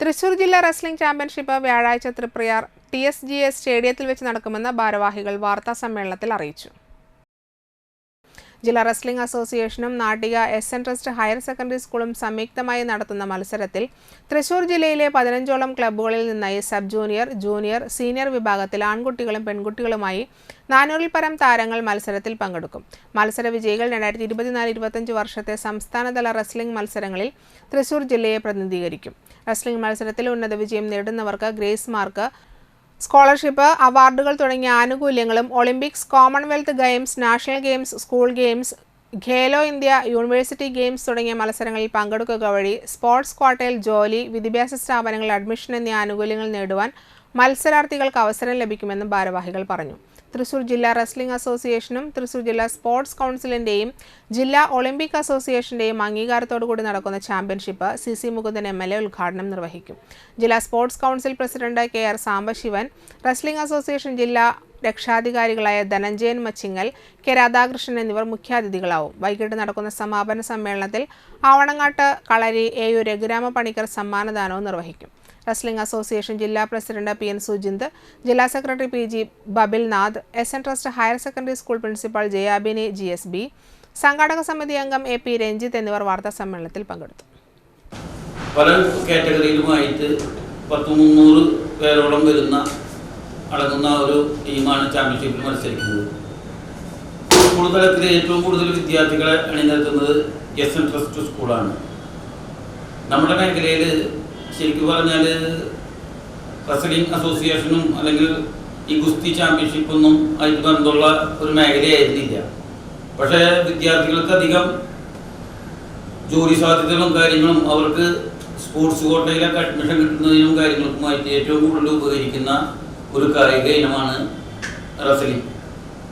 തൃശൂർ ജില്ലാ wrestling championship വ്യാഴാഴ്ച Triprayar T S G S സ്റ്റേഡിയത്തിൽ വെച്ച് നടക്കുമെന്ന് ഭാരവാഹികൾ വാർത്താ സമ്മേളനത്തിൽ അറിയിച്ചു. ജില്ലാ റെസ്ലിംഗ് അസോസിയേഷനും Nattika S N trust higher secondary സ്കൂളും സംയുക്തമായി നടത്തുന്ന മത്സരത്തിൽ തൃശൂർ ജില്ലയിലെ പതിനഞ്ചോളം ക്ലബ്ബുകളിൽ നിന്നായി സബ് ജൂനിയർ ജൂനിയർ സീനിയർ വിഭാഗത്തിൽ ആൺകുട്ടികളും പെൺകുട്ടികളുമായി നാനൂറിൽ പരം താരങ്ങൾ മത്സരത്തിൽ പങ്കെടുക്കും. മത്സര വിജയികൾ രണ്ടായിരത്തി ഇരുപത്തിനാല് ഇരുപത്തഞ്ച് വർഷത്തെ സംസ്ഥാനതല റെസ്ലിംഗ് മത്സരങ്ങളിൽ തൃശൂർ ജില്ലയെ പ്രതിനിധീകരിക്കും. റെസ്ലിംഗ് മത്സരത്തിൽ ഉന്നത വിജയം നേടുന്നവർക്ക് ഗ്രേസ് മാർക്ക് സ്കോളർഷിപ്പ് അവാർഡുകൾ തുടങ്ങിയ ആനുകൂല്യങ്ങളും Olympics Commonwealth games national games school games Khelo India university games തുടങ്ങിയ മത്സരങ്ങളിൽ പങ്കെടുക്കുക വഴി സ്പോർട്സ് ക്വാട്ടയിൽ ജോലി വിദ്യാഭ്യാസ സ്ഥാപനങ്ങളിൽ അഡ്മിഷൻ എന്നീ ആനുകൂല്യങ്ങൾ നേടുവാൻ മത്സരാർത്ഥികൾക്ക് അവസരം ലഭിക്കുമെന്നും ഭാരവാഹികൾ പറഞ്ഞു. തൃശൂർ ജില്ലാ റെസ്ലിംഗ് അസോസിയേഷനും തൃശൂർ ജില്ലാ സ്പോർട്സ് കൗൺസിലിന്റെയും ജില്ലാ ഒളിമ്പിക് അസോസിയേഷന്റെയും അംഗീകാരത്തോടുകൂടി നടക്കുന്ന championship C C Mukundan M L A ഉദ്ഘാടനം നിർവഹിക്കും. ജില്ലാ sports council president K R Sambasivan wrestling association ജില്ലാ രക്ഷാധികാരികളായ ധനഞ്ജയൻ മച്ചിങ്ങൽ കെ രാധാകൃഷ്ണൻ എന്നിവർ മുഖ്യാതിഥികളാവും. വൈകിട്ട് നടക്കുന്ന സമാപന സമ്മേളനത്തിൽ ആവണങ്ങാട്ട് കളരി എ യു രഘുരാമ പണിക്കർ സമ്മാനദാനവും നിർവഹിക്കും. റെസ്ലിംഗ് അസോസിയേഷൻ ജില്ലാ പ്രസിഡന്റ് പി എൻ സുജിന്ദ് ജില്ലാ secretary P G Babilnath S N trust higher secondary school principal Jayabini G S B സംഘാടക സമിതി അംഗം എ പി രഞ്ജിത്ത് എന്നിവർ വാർത്താ സമ്മേളനത്തിൽ പങ്കെടുത്തു. പല കാറ്റഗറിയിലുമായിട്ട് പത്ത് മുന്നൂറ് പേരോളം വരുന്ന അടങ്ങുന്ന ഒരു ടീമാണ് ചാമ്പ്യൻഷിപ്പിൽ മത്സരിക്കുന്നത്. സ്കൂൾ തലത്തിൽ ഏറ്റവും കൂടുതൽ വിദ്യാർത്ഥികളെ അണിനിരത്തുന്നത് എസ് എൻ ട്രസ്റ്റ് സ്കൂളാണ്. നമ്മുടെ മേഖലയിൽ ശരിക്കും പറഞ്ഞാൽ റെസ്ലിംഗ് അസോസിയേഷനും അല്ലെങ്കിൽ ഈ ഗുസ്തി ചാമ്പ്യൻഷിപ്പൊന്നും ആയിട്ട് ബന്ധമുള്ള ഒരു മേഖലയായിരുന്നില്ല. പക്ഷേ വിദ്യാർത്ഥികൾക്ക് അധികം ജോലി സാധ്യതകളും കാര്യങ്ങളും അവർക്ക് സ്പോർട്സ് കോട്ടയിലൊക്കെ അഡ്മിഷൻ കിട്ടുന്നതിനും കാര്യങ്ങൾക്കുമായിട്ട് ഏറ്റവും കൂടുതൽ ഉപകരിക്കുന്ന ഒരു കായിക ഇനമാണ് റെസ്ലിംഗ്